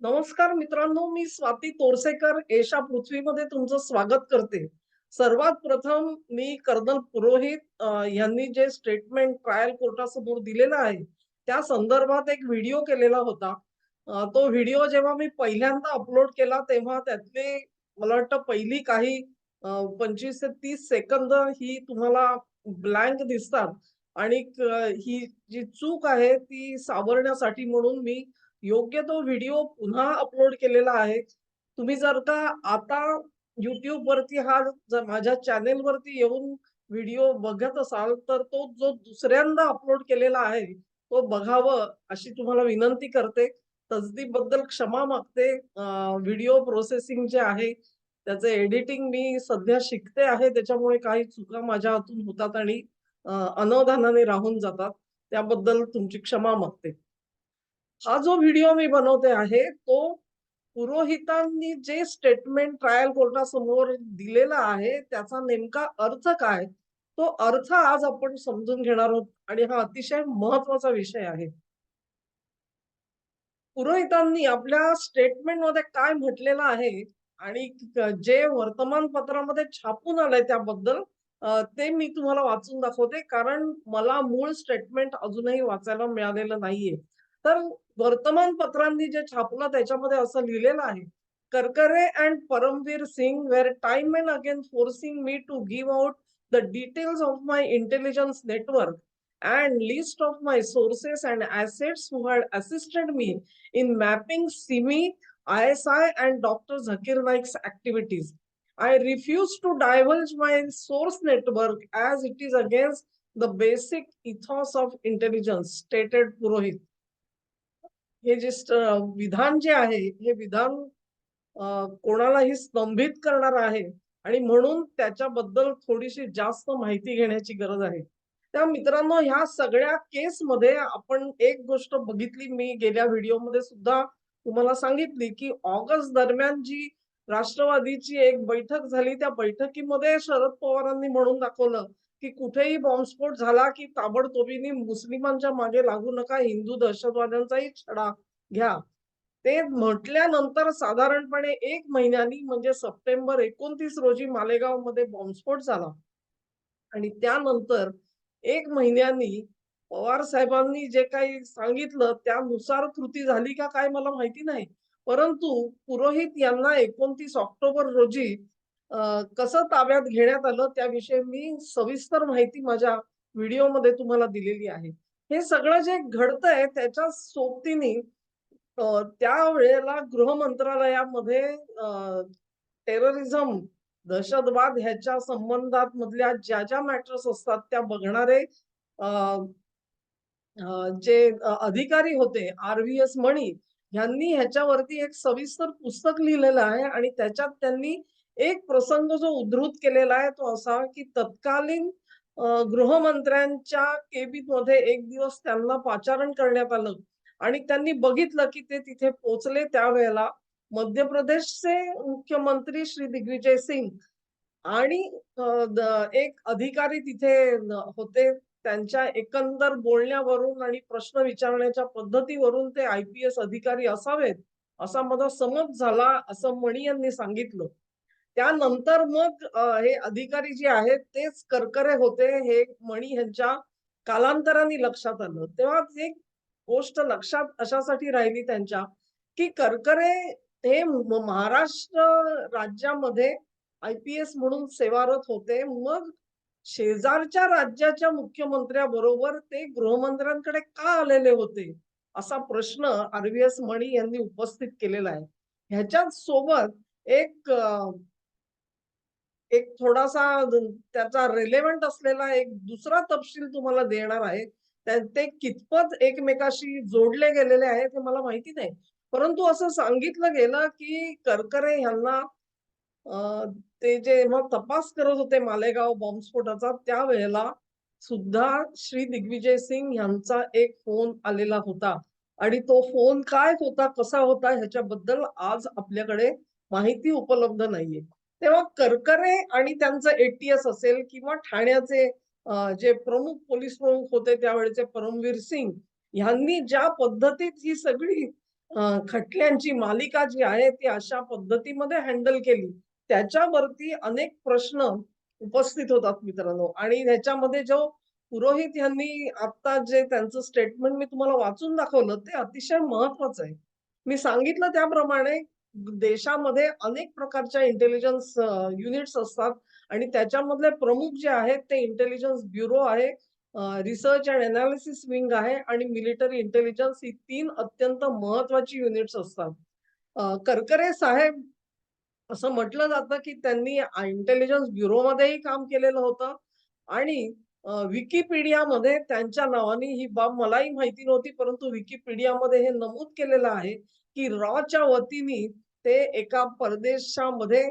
नमस्कार मित्रांनो मी स्वाती तोरसेकर. एशा पृथ्वीमध्ये तुमचं स्वागत करते. सर्वात प्रथम मी कर्नल पुरोहित यांनी जे स्टेटमेंट ट्रायल कोर्टासमोर दिलेलं आहे त्या संदर्भात एक व्हिडिओ केलेला होता. तो व्हिडिओ जेव्हा मी पहिल्यांदा अपलोड केला तेव्हा त्यातले मला वाटतं पहिली काही पंचवीस ते तीस सेकंद ही तुम्हाला ब्लँक दिसतात. आणि ही जी चूक आहे ती सावरण्यासाठी म्हणून मी योग्य तो व्हिडिओ पुन्हा अपलोड केलेला आहे. तुम्ही जर का आता युट्यूब वरती हा जर माझ्या चॅनेल वरती येऊन व्हिडिओ बघत असाल, तर तो जो दुसऱ्यांदा अपलोड केलेला आहे, तो बघावं अशी तुम्हाला विनंती करते. तसदीबद्दल क्षमा मागते. व्हिडिओ प्रोसेसिंग जे आहे, त्याचे एडिटिंग मी सध्या शिकते आहे. त्याच्यामुळे काही चुका माझ्या हातून होतात आणि अनवधानाने राहून जातात. त्याबद्दल तुमची क्षमा मागते. हा जो व्हिडिओ मी बनवते आहे, तो पुरोहितांनी जे स्टेटमेंट ट्रायल कोर्टासमोर दिलेला आहे, त्याचा नेमका अर्थ काय? तो अर्थ आज आपण समजून घेणार आहोत आणि हा अतिशय महत्त्वाचा विषय आहे. पुरोहितांनी आपल्या स्टेटमेंटमध्ये काय म्हटलेलं आहे आणि जे वर्तमानपत्रामध्ये छापून आलंय त्याबद्दल ते मी तुम्हाला वाचून दाखवते कारण मला मूळ स्टेटमेंट अजूनही वाचायला मिळालेलं नाहीये. तर वर्तमानपत्रांनी जे छापलं त्याच्यामध्ये असं लिहिलेलं आहे Karkare and Paramvir Singh were time and again forcing me to give out the details of my intelligence network and list of my sources and assets who had assisted me in mapping SIMI I S I and doctor Zakir Naik's activities I refuse to diverge my source network as it is against the basic ethos of intelligence stated Purohit हे जे विधान जे आहे हे विधान कोणालाही स्तंभित करणार आहे आणि म्हणून त्याच्याबद्दल थोडीशी जास्त माहिती घेण्याची गरज आहे. त्या मित्रांनो ह्या सगळ्या केसमध्ये आपण एक गोष्ट बघितली मी गेल्या व्हिडिओमध्ये सुद्धा तुम्हाला सांगितली, की ऑगस्ट दरम्यान जी राष्ट्रवादीची एक बैठक झाली, त्या बैठकीमध्ये शरद पवारांनी म्हणून दाखवलं, की कुठेही बॉम्बस्फोट झाला, की ताबडतोबीने मुस्लिमांच्या मागे लागू नका, हिंदू दहशतवाद्यांचाही छडा घ्या. ते म्हटल्यानंतर साधारणपणे एक महिन्यानी म्हणजे सप्टेंबर 29 रोजी मालेगावमध्ये बॉम्बस्फोट झाला आणि त्यानंतर एक महिन्यानी पवार साहेबांनी जे काही सांगितलं त्यानुसार कृती झाली का काय मला माहिती नाही. परंतु पुरोहित यांना 29 ऑक्टोबर रोजी कसं ताब्यात घेण्यात आलं त्याविषयी मी सविस्तर माहिती माझ्या व्हिडिओमध्ये तुम्हाला दिलेली आहे. हे सगळं जे घडतंय त्याच्या सोबतीने त्या त्यावेळेला गृह मंत्रालयामध्ये टेररिझम, दहशतवाद ह्याच्या संबंधात मधल्या ज्या-ज्या मॅटर्स असतात त्या बघणारे जे अधिकारी होते आर-व्ही-एस मणी ह्यांनी ह्याच्यावरती एक सविस्तर पुस्तक लिहिलेलं आहे आणि त्याच्यात त्यांनी एक प्रसंग जो उद्धृत केलेला आहे तो असा की तत्कालीन गृहमंत्र्यांच्या केबीत मध्ये एक दिवस त्यांना पाचारण करण्यात आलं आणि त्यांनी बघितलं की ते तिथे पोचले त्यावेळेला मध्य प्रदेशचे मुख्यमंत्री श्री दिग्विजय सिंग आणि एक अधिकारी तिथे होते. त्यांच्या एकंदर बोलण्यावरून आणि प्रश्न विचारण्याच्या पद्धतीवरून ते आय-पी-एस अधिकारी असावेत, असा माझा समज झाला, असं मणी यांनी सांगितलं. त्यानंतर मग हे अधिकारी जे आहेत तेच करकरे होते, हे मणी ह्यांच्या कालांतराने लक्षात आलं. तेव्हा एक गोष्ट लक्षात अशासाठी राहिली त्यांच्या, की करकरे हे महाराष्ट्र राज्यामध्ये आय-पी-एस म्हणून सेवारत होते. मग शेजारच्या राज्याच्या मुख्यमंत्र्याबरोबर ते गृहमंत्र्यांकडे का आलेले होते? असा प्रश्न आर-व्ही-एस मणी यांनी उपस्थित केलेला आहे. ह्याच्याच सोबत एक एक थोडासा त्याचा रिलेव्हंट असलेला एक दुसरा तपशील तुम्हाला देणार आहे. ते कितपत एकमेकाशी जोडले गेलेले आहेत हे मला माहिती नाही. परंतु असं सांगितलं गेलं, की करकरे ह्यांना ते जेव्हा तपास करत होते मालेगाव बॉम्बस्फोटाचा त्यावेळेला सुद्धा श्री दिग्विजय सिंग यांचा एक फोन आलेला होता आणि तो फोन काय होता, कसा होता ह्याच्याबद्दल आज आपल्याकडे माहिती उपलब्ध नाहीये. तेव्हा करकरे आणि त्यांचं एटीएस असेल किंवा ठाण्याचे जे प्रमुख पोलीस प्रमुख होते त्यावेळेचे परमवीर सिंग ह्यांनी ज्या पद्धतीत ही सगळी खटल्यांची मालिका जी आहे ती अशा पद्धतीमध्ये हँडल केली. त्याच्यावरती अनेक प्रश्न उपस्थित होतात मित्रांनो आणि ह्याच्यामध्ये जो पुरोहित यांनी आता जे त्यांचं स्टेटमेंट मी तुम्हाला वाचून दाखवलं ते अतिशय महत्वाचं आहे. मी सांगितलं त्याप्रमाणे देशामध्ये अनेक प्रकारच्या इंटेलिजन्स युनिट्स असतात आणि त्याच्यामधले प्रमुख जे आहेत ते इंटेलिजन्स ब्युरो आहे, रिसर्च अँड एनालिसिस विंग आहे आणि मिलिटरी इंटेलिजन्स ही तीन अत्यंत महत्वाची युनिट्स असतात. करकरे साहेब असं म्हटलं जातं, की त्यांनी इंटेलिजन्स ब्युरोमध्येही काम केलेलं होतं आणि विकिपीडियामध्ये त्यांच्या नावाने ही बाब मलाही माहिती नव्हती, परंतु विकिपीडियामध्ये हे नमूद केलेलं आहे, की रॉच्या वतीने ते एका परदेशामध्ये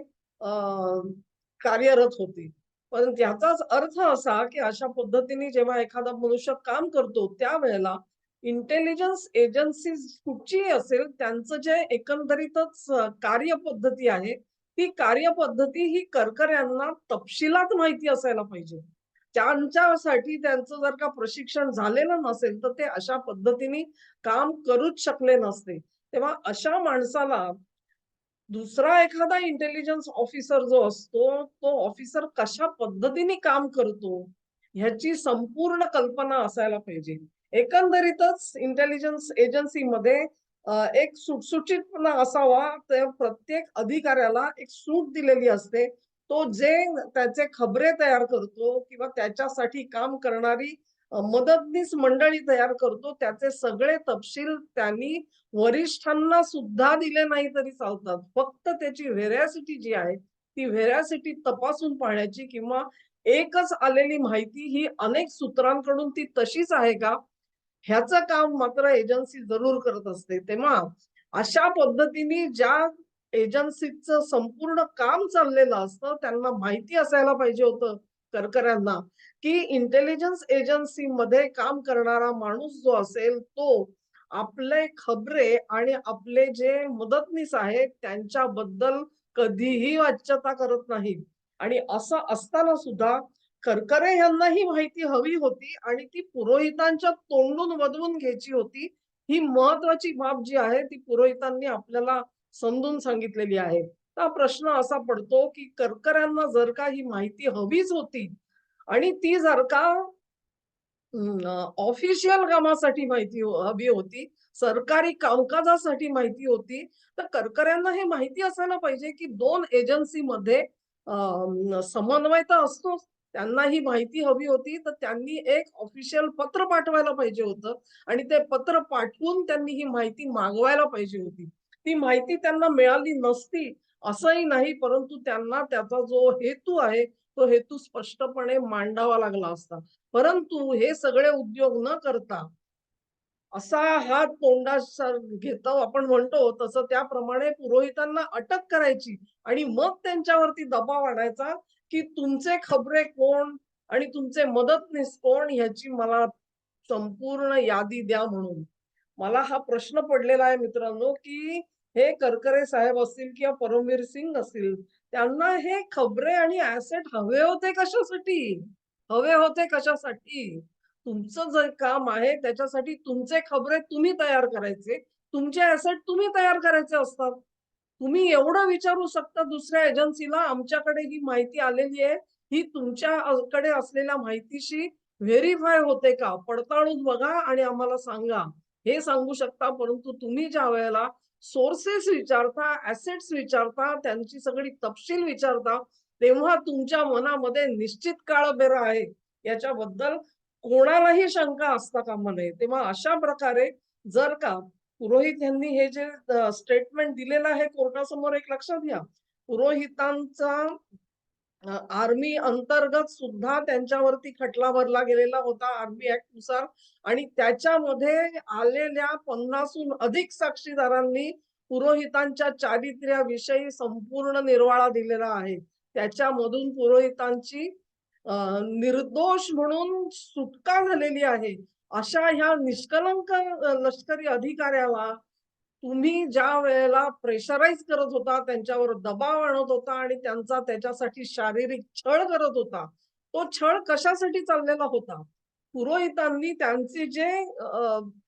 कार्यरत होते. पण याचाच अर्थ असा, की अशा पद्धतीने जेव्हा एखादा मनुष्य काम करतो, त्यावेळेला इंटेलिजन्स एजन्सीज कुठचीही असेल, त्यांचं जे एकंदरीतच कार्यपद्धती आहे, ती कार्यपद्धती ही करकऱ्यांना तपशिलात माहिती असायला पाहिजे. त्यांच्यासाठी त्यांचं जर का प्रशिक्षण झालेलं नसेल, तर ते अशा पद्धतीने काम करूच शकले नसते. तेव्हा अशा माणसाला दुसरा एखादा इंटेलिजन्स ऑफिसर जो असतो, तो ऑफिसर कशा पद्धतीने काम करतो, ह्याची संपूर्ण कल्पना असायला पाहिजे. एकंदरीतच इंटेलिजन्स एजन्सीमध्ये एक सुटसुटीतपणा असावा. तर प्रत्येक अधिकाऱ्याला एक सूट दिलेली असते. तो जे त्याचे खबरे तयार करतो किंवा त्याच्यासाठी काम करणारी मदतनीस मंडळी तयार करतो, त्याचे सगळे तपशील त्यांनी वरिष्ठांना सुद्धा दिले नाही तरी चालतात. फक्त त्याची व्हेरॅसिटी जी आहे, ती व्हेरॅसिटी तपासून पाहण्याची किंवा एकच आलेली माहिती ही अनेक सूत्रांकडून ती तशीच आहे का? ह्याचं काम मात्र एजन्सी जरूर करत असते. तेव्हा अशा पद्धतीने ज्या एजन्सीचं संपूर्ण काम चाललेलं असतं, त्यांना माहिती असायला पाहिजे होतं करकऱ्यांना, की इंटेलिजन्स एजन्सीमध्ये काम करणारा माणूस जो असेल, तो आपले खबरे आणि आपले जे मदतनीस आहेत, त्यांच्याबद्दल कधीही वाच्यता करत नाहीत. आणि असं असताना सुद्धा करकरे यांना ही माहिती हवी होती आणि ती पुरोहितांच्या तोंडून वदवून घ्यायची होती. ही महत्वाची बाब जी आहे, ती पुरोहितांनी आपल्याला समजून सांगितलेली आहे. हा प्रश्न असा पडतो, की करकऱ्यांना जर का ही माहिती हवीच होती आणि ती जर का ऑफिशियल कामासाठी माहिती हो, हवी होती, सरकारी कामकाजासाठी माहिती होती, तर करकऱ्यांना हे माहिती असायला पाहिजे, की दोन एजन्सीमध्ये समन्वय तर असतोच. त्यांना ही माहिती हवी होती, तर त्यांनी एक ऑफिशियल पत्र पाठवायला पाहिजे होतं आणि ते पत्र पाठवून त्यांनी ही माहिती मागवायला पाहिजे होती. ती माहिती त्यांना मिळाली नसती असंही नाही, परंतु त्यांना त्याचा जो हेतू आहे, तो हेतू स्पष्टपणे मांडावा लागला असता. परंतु हे सगळे उद्योग न करता असा हात तोंडा घेतो आपण म्हणतो तसं त्याप्रमाणे पुरोहितांना अटक करायची आणि मग त्यांच्यावरती दबाव आणायचा, की तुमचे खबरे कोण आणि तुमचे मदतनीस कोण ह्याची मला संपूर्ण यादी द्या म्हणून. मला हा प्रश्न पडलेला आहे मित्रांनो, की हे करकरे साहेब असतील किंवा परमवीर सिंग असतील, त्यांना हे खबरे आणि ऍसेट हवे होते कशासाठी? हवे होते कशासाठी? तुमचं जे काम आहे त्याच्यासाठी तुमचे खबरे तुम्ही तयार करायचे. तुमचे ऍसेट तुम्ही तयार करायचे असतात. तुम्ही एवढं विचारू शकता दुसऱ्या एजन्सीला, आमच्याकडे ही माहिती आलेली आहे. ही तुमच्याकडे असलेल्या माहितीशी व्हेरीफाय होते का? पडताळून बघा आणि आम्हाला सांगा. हे सांगू शकता. परंतु तुम्ही ज्या वेळेला सोर्सेस विचारता, ऍसेट्स विचारता, त्यांची सगळी तपशील विचारता, तेव्हा तुमच्या मनामध्ये निश्चित काळबेरं आहे याच्याबद्दल कोणालाही शंका असता कामा नये. तेव्हा अशा प्रकारे जर का पुरोहित यांनी हे जे स्टेटमेंट दिलेलं आहे कोर्टासमोर एक लक्षात घ्या. पुरोहितांचा आर्मी अंतर्गत सुद्धा त्यांच्यावरती खटला भरला गेलेला होता आर्मी ऍक्टनुसार आणि त्याच्यामध्ये आलेल्या पन्नासहून अधिक साक्षीदारांनी पुरोहितांच्या चारित्र्याविषयी संपूर्ण निर्वाळा दिलेला आहे. त्याच्यामधून पुरोहितांची निर्दोष म्हणून सुटका झालेली आहे. अशा ह्या निष्कलंक लष्करी अधिकाऱ्याला तुम्ही ज्या वेळेला प्रेशराईज करत होता, त्यांच्यावर दबाव आणत होता आणि त्यांचा त्याच्यासाठी शारीरिक छळ करत होता. तो छळ कशासाठी चाललेला होता? पुरोहितांनी त्यांचे जे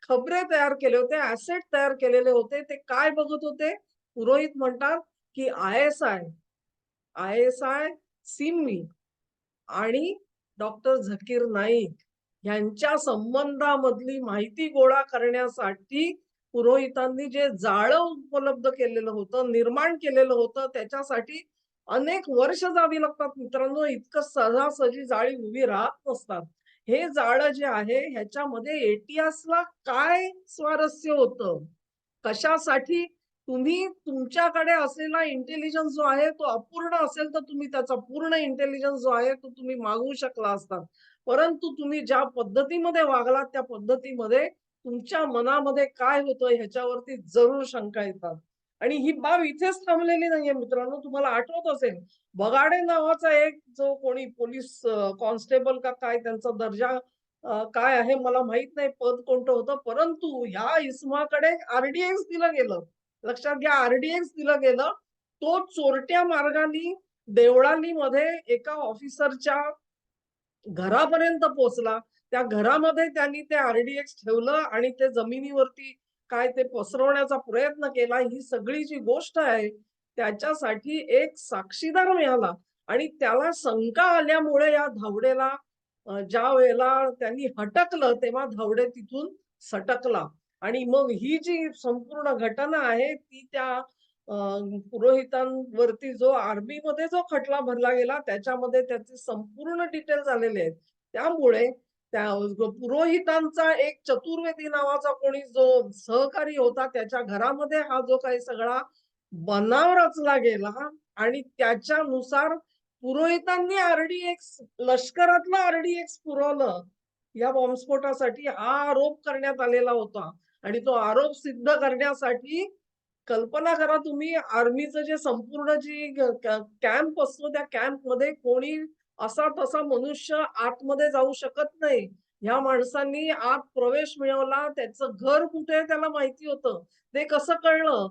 खबरे तयार केले होते, ऍसेट तयार केलेले होते, ते काय बघत होते? पुरोहित म्हणतात, की आय-एस-आय, आय-एस-आय, सिम्मी आणि डॉक्टर झकीर नाईक यांच्या संबंधामधली माहिती गोळा करण्यासाठी पुरोहितांनी जे जाळं उपलब्ध केलेलं होतं, निर्माण केलेलं होतं, त्याच्यासाठी अनेक वर्ष जावी लागतात मित्रांनो. इतकं सहजासहजी जाळी उभी राहत नसतात. हे जाळं जे आहे ह्याच्यामध्ये एटीएसला काय स्वारस्य होतं? कशासाठी तुम्ही तुमच्याकडे असलेला इंटेलिजन्स जो आहे तो अपूर्ण असेल तर तुम्ही त्याचा पूर्ण इंटेलिजन्स जो आहे तो तुम्ही मागवू शकला असता. परंतु तुम्ही ज्या पद्धतीमध्ये वागलात त्या पद्धतीमध्ये तुमच्या मनामध्ये काय होतं ह्याच्यावरती जरूर शंका येतात. आणि ही बाब इथेच थांबलेली नाहीये मित्रांनो. तुम्हाला आठवत असेल बगाडे नावाचा एक जो कोणी पोलीस कॉन्स्टेबल का काय त्यांचा दर्जा काय आहे मला माहीत नाही पद कोणतं होतं. परंतु ह्या इसमाकडे आरडीएक्स दिलं गेलं. लक्षात घ्या आरडीएक्स दिलं गेलं. तो चोरट्या मार्गाने देवळालीमध्ये एका ऑफिसरच्या घरापर्यंत पोहोचला. त्या घरामध्ये त्यांनी ते आरडीएक्स ठेवलं आणि ते जमिनीवरती काय ते पसरवण्याचा प्रयत्न केला. ही सगळी जी गोष्ट आहे त्याच्यासाठी एक साक्षीदार मिळाला आणि त्याला शंका आल्यामुळे या धावडेला ज्या वेळेला त्यांनी हटकलं तेव्हा धावडे तिथून सटकला आणि मग ही जी संपूर्ण घटना आहे ती त्या पुरोहितांवरती जो आर्मीमध्ये जो खटला भरला गेला त्याच्यामध्ये त्याचे संपूर्ण डिटेल्स आलेले आहेत. त्यामुळे त्या पुरोहितांचा एक चतुर्वेदी नावाचा कोणी जो सहकारी होता त्याच्या घरामध्ये हा जो काही सगळा बनाव रचला गेला आणि त्याच्यानुसार पुरोहितांनी आरडी एक्स लष्करातलं आरडी एक्स पुरवलं. या बॉम्बस्फोटासाठी हा आरोप करण्यात आलेला होता आणि तो आरोप सिद्ध करण्यासाठी कल्पना करा तुम्ही आर्मीचं जे संपूर्ण जी कॅम्प असतो त्या कॅम्पमध्ये कोणी असा तसा मनुष्य आतमध्ये जाऊ शकत नाही. ह्या माणसांनी आत प्रवेश मिळवला. त्याचं घर कुठे त्याला माहिती होतं. ते कसं कळलं?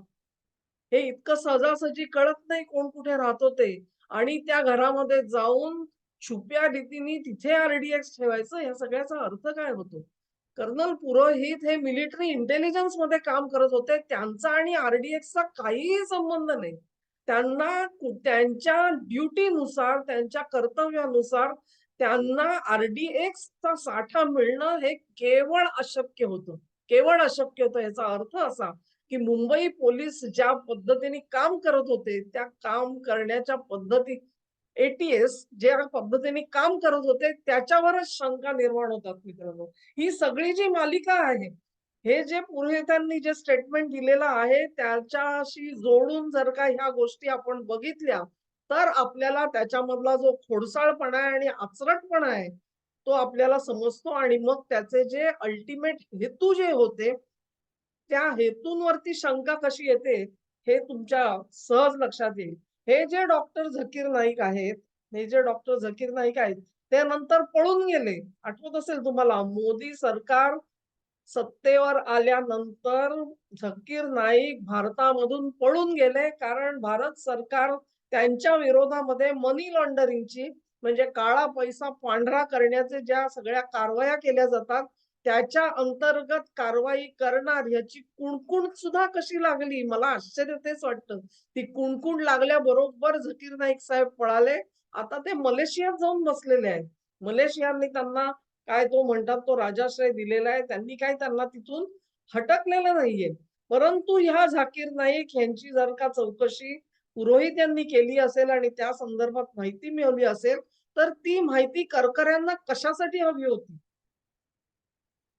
हे इतकं सहजासहजी कळत नाही कोण कुठे राहतो ते आणि त्या घरामध्ये जाऊन छुप्या रीतीने तिथे आरडीएक्स ठेवायचं या सगळ्याचा अर्थ काय होतो? कर्नल पुरोहित हे मिलिटरी इंटेलिजन्समध्ये काम करत होते. त्यांचा आणि आरडीएक्सचा काहीही संबंध नाही. त्यांना त्यांच्या ड्युटीनुसार, त्यांच्या कर्तव्यानुसार त्यांना आर-डी-एक्सचा साठा मिळणं हे केवळ अशक्य होतं. केवळ अशक्य होतं. याचा अर्थ असा, की मुंबई पोलीस ज्या पद्धतीने काम करत होते, त्या काम करण्याच्या पद्धती एटीएस ज्या पद्धतीने काम करत होते, त्याच्यावरच शंका निर्माण होतात मित्रांनो. ही सगळी जी मालिका आहे, हे जे पुरोहितांनी जे स्टेटमेंट दिलेलं आहे, त्याच्याशी जोडून जर का ह्या गोष्टी आपण बघितल्या, तर आपल्याला त्याच्यामधला जो खोडसाळपणा आहे आणि आचरटपणा आहे, तो आपल्याला समजतो आणि मग त्याचे जे अल्टिमेट हेतू जे होते, त्या हेतूंवरती शंका कशी येते, हे तुमच्या सहज लक्षात येईल. हे जे डॉक्टर झकीर नाईक आहेत, हे जे डॉक्टर झकीर नाईक आहेत, ते नंतर पळून गेले. आठवत असेल तुम्हाला मोदी सरकार सत्तेवर आल्यानंतर झकीर नाईक भारतामधून पळून गेले. कारण भारत सरकार त्यांच्या विरोधामध्ये मनी लॉन्डरिंगची म्हणजे काळा पैसा पांढरा करण्याचे ज्या सगळ्या कारवाया केल्या जातात, त्याच्या अंतर्गत कारवाई करणार याची कुणकुण सुद्धा कशी लागली? मला आश्चर्य तेच वाटतं. ती कुणकुण लागल्याबरोबर झकीर नाईक साहेब पळाले. आता ते मलेशियात जाऊन बसलेले आहेत. मलेशियाने त्यांना काय तो म्हणतात तो राजाश्रय दिलेला आहे. त्यांनी काय त्यांना तिथून हटकलेलं नाहीये. परंतु ह्या झाकीर नाईक यांची जर का चौकशी पुरोहित यांनी केली असेल आणि त्या संदर्भात माहिती मिळवली असेल, तर ती माहिती करकऱ्यांना कशासाठी हवी होती?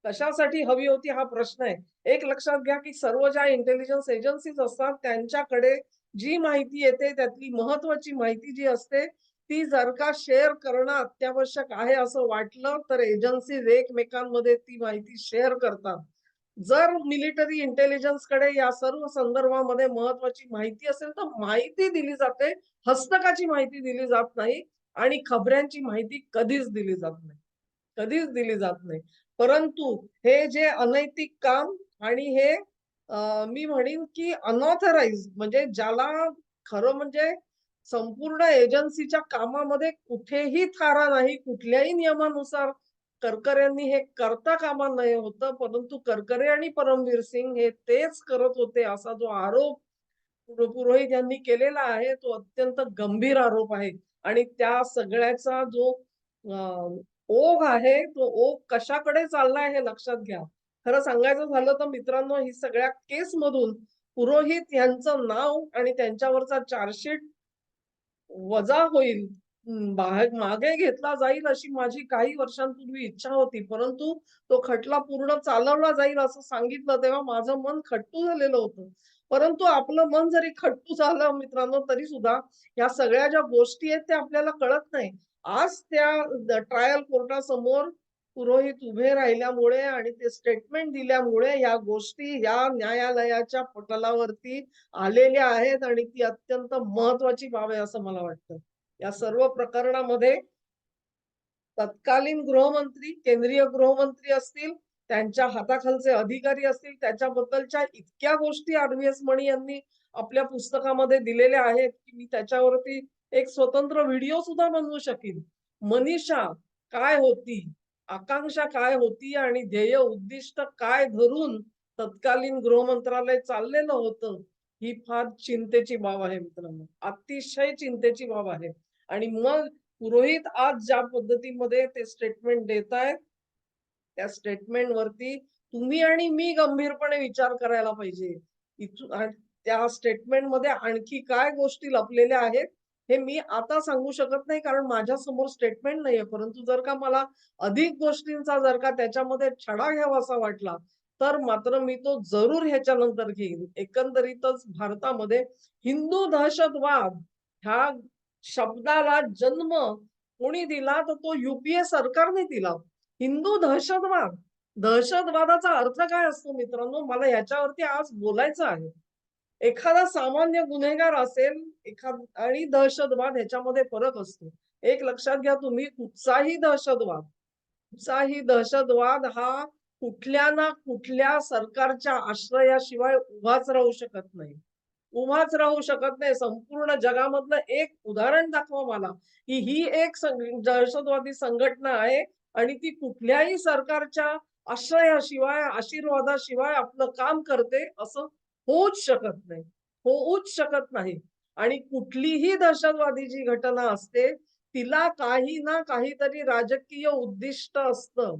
कशासाठी हवी होती हा प्रश्न आहे. एक लक्षात घ्या, की सर्व ज्या इंटेलिजन्स एजन्सीज असतात त्यांच्याकडे जी माहिती येते त्यातली महत्वाची माहिती जी असते, ती जर का शेअर करणं अत्यावश्यक आहे असं वाटलं, तर एजन्सीज एकमेकांमध्ये ती माहिती शेअर करतात. जर मिलिटरी इंटेलिजन्सकडे या सर्व संदर्भामध्ये महत्त्वाची माहिती असेल, तर माहिती दिली जाते. हस्तकाची माहिती दिली जात नाही आणि खबऱ्यांची माहिती कधीच दिली जात नाही. कधीच दिली जात नाही. परंतु हे जे अनैतिक काम आणि हे मी म्हणेन की अनऑथराइज म्हणजे ज्याला खरं म्हणजे संपूर्ण एजन्सीच्या कामामध्ये कुठेही थारा नाही, कुठल्याही नियमानुसार करकऱ्यांनी हे करता कामा नये होतं परंतु करकरे आणि परमवीर सिंग हे तेच करत होते असा जो आरोप पुरोहित यांनी केलेला आहे तो अत्यंत गंभीर आरोप आहे. आणि त्या सगळ्याचा जो ओघ आहे तो ओघ कशाकडे चाललाय हे लक्षात घ्या. खरं सांगायचं झालं तर मित्रांनो ही सगळ्या केस मधून पुरोहित यांचं नाव आणि त्यांच्यावरचा चार्जशीट वजा होईल. बाहेर मागे घेतला जाईल अशी माझी काही वर्षांपूर्वी इच्छा होती. परंतु तो खटला पूर्ण चालवला जाईल असं सांगितलं तेव्हा माझं मन खट्टू झालेलं होतं. परंतु आपलं मन जरी खट्टू झालं मित्रांनो तरी सुद्धा या सगळ्या ज्या गोष्टी आहेत त्या आपल्याला कळत नाही. आज त्या ट्रायल कोर्टासमोर पुरोहित उभे राहिल्यामुळे आणि ते स्टेटमेंट दिल्यामुळे या गोष्टी या न्यायालयाच्या पटलावरती आलेल्या आहेत आणि ती अत्यंत महत्वाची बाब आहे असं मला वाटतं. या सर्व प्रकरणामध्ये तत्कालीन गृहमंत्री केंद्रीय गृहमंत्री असतील त्यांच्या हाताखालचे अधिकारी असतील त्याच्याबद्दलच्या इतक्या गोष्टी आरव्हीएस मणी यांनी आपल्या पुस्तकामध्ये दिलेल्या आहेत की मी त्याच्यावरती एक स्वतंत्र व्हिडिओ सुद्धा बनवू शकेन. मनीषा काय होती? आकांक्षा काय होती आणि ध्येय उद्दिष्ट काय धरून तत्कालीन गृहमंत्रालय चाललेलं होतं ही फार चिंतेची बाब आहे मित्रांनो. अतिशय चिंतेची बाब आहे. आणि मग पुरोहित आज ज्या पद्धतीमध्ये ते स्टेटमेंट देत आहेत त्या स्टेटमेंट वरती तुम्ही आणि मी गंभीरपणे विचार करायला पाहिजे. इथून त्या स्टेटमेंटमध्ये आणखी काय गोष्टी लपलेल्या आहेत? हे मी आता सांगू शकत नाही कारण माझ्यासमोर स्टेटमेंट नाहीये. परंतु जर का मला अधिक गोष्टींचा जर का त्याच्यामध्ये छडा घ्यावासा वाटला तर मात्र मी तो जरूर ह्याच्यानंतर घेईन. एकंदरीतच भारतामध्ये हिंदू दहशतवाद ह्या शब्दाला जन्म कोणी दिला? तर तो युपीए सरकारने दिला. हिंदू दहशतवाद. दहशतवादाचा अर्थ काय असतो मित्रांनो? मला याच्यावरती आज बोलायचं आहे. एखादा सामान्य गुन्हेगार असेल एखाद आणि दहशतवाद ह्याच्यामध्ये फरक असतो. एक लक्षात घ्या तुम्ही कुठचाही दहशतवाद कुठचाही दहशतवाद हा कुठल्या ना कुठल्या सरकारच्या आश्रयाशिवाय उभाच राहू शकत नाही. उभाच राहू शकत नाही. संपूर्ण जगामधलं एक उदाहरण दाखवा मला की ही एक दहशतवादी संघटना आहे आणि ती कुठल्याही सरकारच्या आश्रयाशिवाय आशीर्वादाशिवाय आपलं काम करते असं होऊच शकत नाही. होऊच शकत नाही. आणि कुठलीही दहशतवादी जी घटना असते तिला काही ना काहीतरी राजकीय उद्दिष्ट असतं.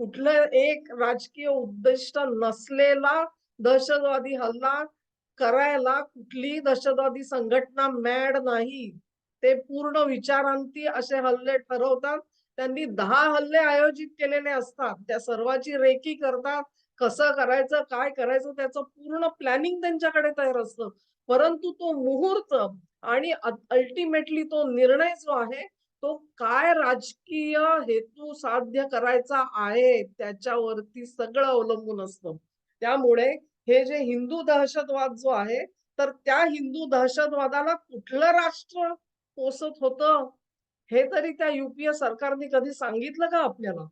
कुठलं एक राजकीय उद्दिष्ट नसलेला दहशतवादी हल्ला करायला कुठलीही दहशतवादी संघटना मॅड नाही. ते पूर्ण विचारांती असे हल्ले ठरवतात. त्यांनी दहा हल्ले आयोजित केलेले असतात. त्या सर्वाची रेकी करतात. कसं करायचं काय करायचं त्याचं पूर्ण प्लॅनिंग त्यांच्याकडे तयार असतं. परंतु तो मुहूर्त आणि अल्टिमेटली तो निर्णय जो आहे तो काय राजकीय हेतू साध्य करायचा आहे त्याच्यावरती सगळं अवलंबून असतं. त्यामुळे हे जे हिंदू दहशतवाद जो आहे तर त्या हिंदू दहशतवादाला कुठलं राष्ट्र पोसत होतं हे तरी त्या युपीए सरकारने कधी सांगितलं का आपल्याला?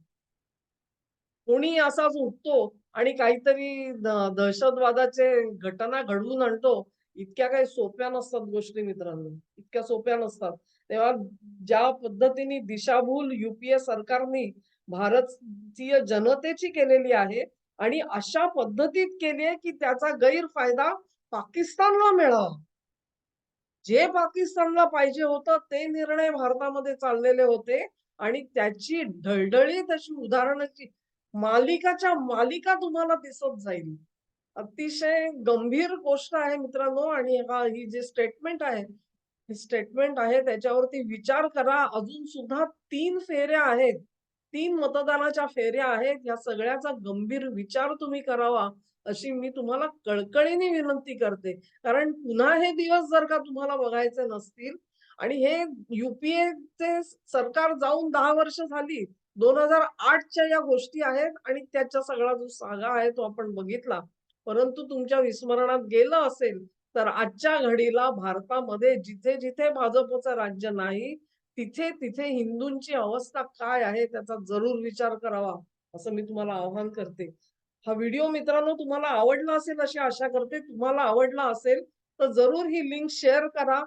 कोणी असाच उठतो आणि काहीतरी दहशतवादाचे घटना घडवून आणतो इतक्या काही सोप्या नसतात गोष्टी मित्रांनो. इतक्या सोप्या नसतात. तेव्हा ज्या पद्धतीने दिशाभूल युपीए सरकारने भारतीय जनतेची केलेली आहे आणि अशा पद्धतीत केली आहे की त्याचा गैरफायदा पाकिस्तानला मिळावा. जे पाकिस्तानला पाहिजे होतं ते निर्णय भारतामध्ये चाललेले होते आणि त्याची ढळढळीत अशी उदाहरणाची मालिकाच्या मालिका तुम्हाला दिसत जाईल. अतिशय गंभीर गोष्ट आहे मित्रांनो आणि हा ही जी स्टेटमेंट आहे ही स्टेटमेंट आहे त्याच्यावरती विचार करा. अजून सुद्धा तीन फेऱ्या आहेत. तीन मतदानाच्या फेऱ्या आहेत. या सगळ्याचा गंभीर विचार तुम्ही करावा अशी मी तुम्हाला कळकळीने विनंती करते. कारण पुन्हा हे दिवस जर का तुम्हाला बघायचे नसतील आणि हे युपीएचे सरकार जाऊन दहा वर्ष झाली दोन हजार आठच्या या गोष्टी आहेत आणि त्याचा सगळा जो सागा आहे तो आपण बघितला. परंतु तुमच्या विस्मरणात गेलं असेल तर आजच्या घडीला भारतामध्ये जिथे जिथे भाजपचं राज्य नाही तिथे तिथे हिंदूंची अवस्था काय आहे त्याचा जरूर विचार करावा असं मी तुम्हाला आवाहन करते. हा व्हिडिओ मित्रांनो तुम्हाला आवडला असेल अशी आशा करते. तुम्हाला आवडला असेल तर जरूर ही लिंक शेअर करा.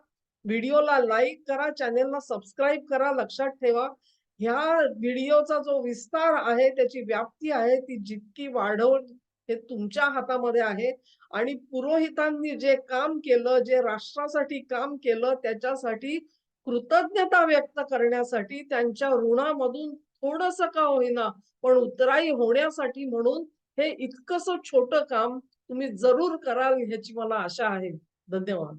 व्हिडिओला लाईक करा चॅनेलला सबस्क्राईब करा लक्षात ठेवा. ह्या व्हिडिओचा जो विस्तार आहे, त्याची व्याप्ती आहे, ती जितकी वाढवून हे तुमच्या हातामध्ये आहे आणि पुरोहितांनी जे काम केलं, जे राष्ट्रासाठी काम केलं, त्याच्यासाठी कृतज्ञता व्यक्त करण्यासाठी त्यांच्या ऋणामधून थोडंसं का होईना, पण उतराई होण्यासाठी म्हणून हे इतकंसं छोटं काम तुम्ही जरूर कराल ह्याची मला आशा आहे. धन्यवाद.